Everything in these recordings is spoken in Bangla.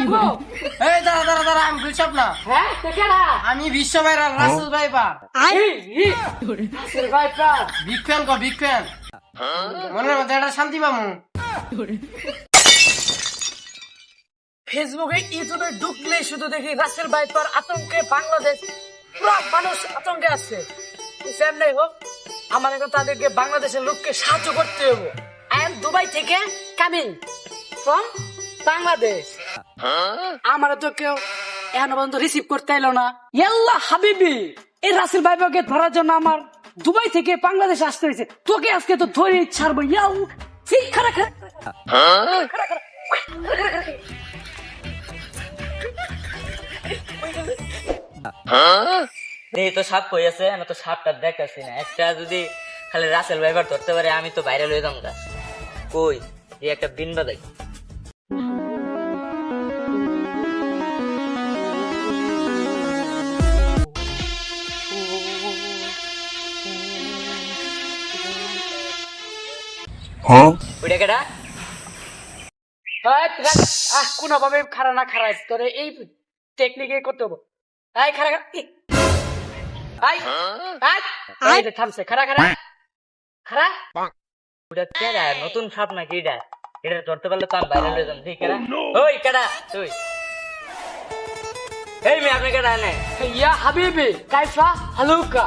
থাকব এই দাঁড়া দাঁড়া দাঁড়া আমি গুলশপ না। হ্যাঁ আমি বিশ্ব রাসেল কো মনের মধ্যে একটা শান্তি পামু। ফেসবুকে ইউটিউবে ঢুকলে শুধু দেখি রাসেল ভাইপার আতঙ্কে বাংলাদেশ। পুরো মানুষ আতঙ্কে আছে। হোক আমার এখন তাদেরকে বাংলাদেশের লোককে সাহায্য করতে হবে। আই এম দুবাই থেকে কামিং ফ্রম বাংলাদেশ আমার তো কেউ পর্যন্ত রিসিভ করতে এলো না। ইয়াল্লা হাবিবি, এই রাসেল ধরার জন্য আমার দুবাই থেকে বাংলাদেশ আসতে হয়েছে। তোকে আজকে তো ধরে ছাড়বো এই তো সাপ কই আছে, আমি তো সাপটা দেখাচ্ছি না। একটা যদি খালি রাসেল ভাইবার ধরতে পারে, আমি তো বাইরে লয়ে যাব কই? একটা বিন বাদাই ওইটা আয়, আহ কোন ভাবে খারা না খারাই তোরে এই টেকনিকে করতে হবে। আয় খারা খারা ই। আয় আয় আয় রে, থামছে খারা খারা খারা ওটা কেডা নতুন সাপ নাকি এটা? এটা ধরতে পারলে তো আমি বাইরে লয়ে যাব ঠিক কেডা? ওই কেডা তুই? এই মেয়ে আপনি কেডা নে ইয়া হাবিবি কাইফা হালুকা।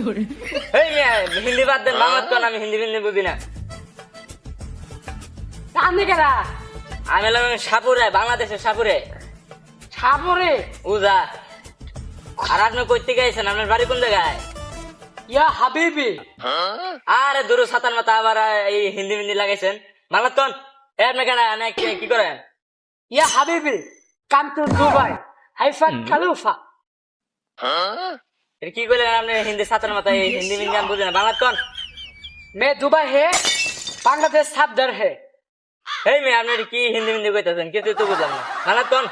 এই মেয়ে হিন্দি বাদ দেন বাংলা কোন আমি হিন্দি হিন্দি বুঝি না। আপনি কেরা আমি হলাম সাপুরে বাংলাদেশের সাপুরে। সাপুরে? উজা আর আপনি কইতে গেছেন আপনার বাড়ি কোন জায়গায়? ইয়া হাবিবি। আরে দূর সাতান মাথা আবার এই হিন্দি মিন্দি লাগাইছেন। মালাতন এ আপনি কেনা কি কি করেন? ইয়া হাবিবি কাম টু দুবাই হাইফা খালুফা। কি কইলেন আপনি হিন্দি সাতান মাথা হিন্দি মিন্দি আমি বুঝেন বাংলাতন মে দুবাই হে বাংলাদেশ সাবদার হে। এই মেয়ে আপনি কি হিন্দি মিন্দি কইতাছেন? কিছু তো বুঝলাম না। বাংলা কোন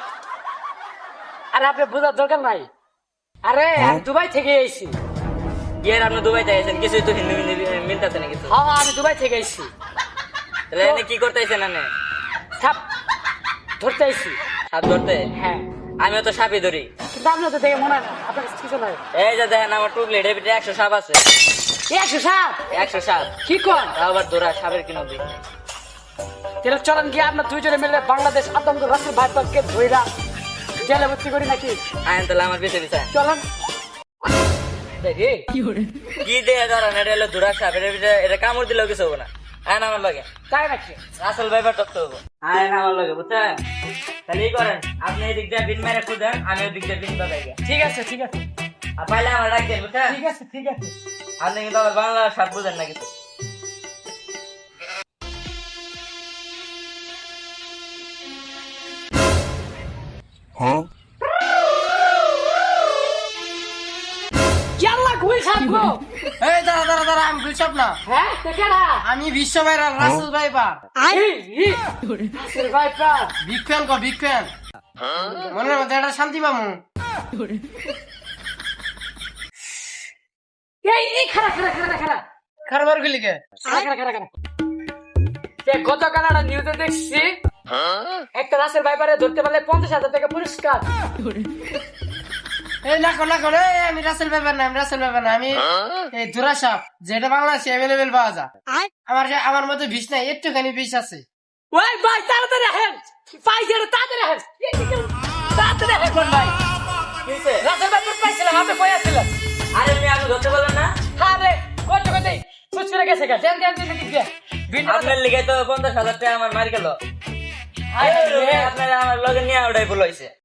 আরে আপনি বোঝার দরকার নাই। আরে আমি দুবাই থেকে এসেছি। আর আপনি দুবাইতে আইছেন কিছু তো হিন্দি মিন্দি মিলতেছে না কিছু। হ্যাঁ হ্যাঁ, আমি দুবাই থেকে এসেছি। তাহলে এনে কি করতে আইছেন আপনি সাপ ধরতে এসেছি। সাপ ধরতে? হ্যাঁ। আমিও তো সাপই ধরি। কিন্তু আপনার তো দেখে মনে হয় না আপনার কিছু নয় এই যে দেখেন আমার টুকলি ভিতরে একশো সাপ আছে। একশো সাপ? একশো সাপ। কি কর আবার ধরা সাপের কিনো দিই তাহলে চলেন গিয়ে আপনার দুইজনে মিলে বাংলাদেশ আতঙ্ক রাসেল ভাইপারকে ধইরা জেলে ভর্তি করি নাকি? আইন তাহলে আমার পিছে পিছে চলেন। দেখি কি দিয়ে ধরেন এটা হলো ধরা সাপ এর এটা কামড় দিলেও কিছু হবে না। আইন আমার লগে। তাই নাকি? আসল ব্যাপার তত্ত্ব হব। আইন আমার লগে বুঝছেন? তাহলে এই করেন আপনি এই দিক দিয়ে বিন মেরে খুঁজেন আমি ওই দিক দিয়ে বিন বাজাই গে। ঠিক আছে ঠিক আছে। আর পাইলে আমার বুঝছেন? ঠিক আছে ঠিক আছে। আপনি কিন্তু আমার বাংলা সাপ বুঝেন না কিছু থাকব এই দাঁড়া দাঁড়া দাঁড়া আমি গুলশপ না। হ্যাঁ দেখেরা আমি বিশ্ব viral Russell viper big fan কো ফ্যান মনের মধ্যে একটা শান্তি পামু। এই এই খারা খারা খারা খারা খারবার গুলি কে খারা খারা খারা গতকাল একটা নিউজে দেখছি একটা রাসেল ভাইপারে ধরতে পারলে পঞ্চাশ হাজার টাকা পুরস্কার। এই না না করে আমি রাসেল না আমি রাসেল না আমি এই দুরা সাপ যেটা বাংলাদেশে অ্যাভেলেবেল পাওয়া যায়। আমার আমার মধ্যে বিষ নাই একটুখানি বিষ আছে। ওই ভাই তাড়াতাড়ি যাবে তাড়াতাড়ি তাড়াতাড়ি কোন ভাই? রাসেল ভাইপার পাইছিলাম আপনি কই আরে আমি আপনি ধরতে পারলেন না? হ্যাঁ রে কত কত সুচ করে গেছে গা। দেন দেন দেন দিকে ভিডিও আপনার লিগে তো পঞ্চাশ হাজার টাকা আমার মারি গেল। আপনার আমার লগে নিয়ে ভুল হয়েছে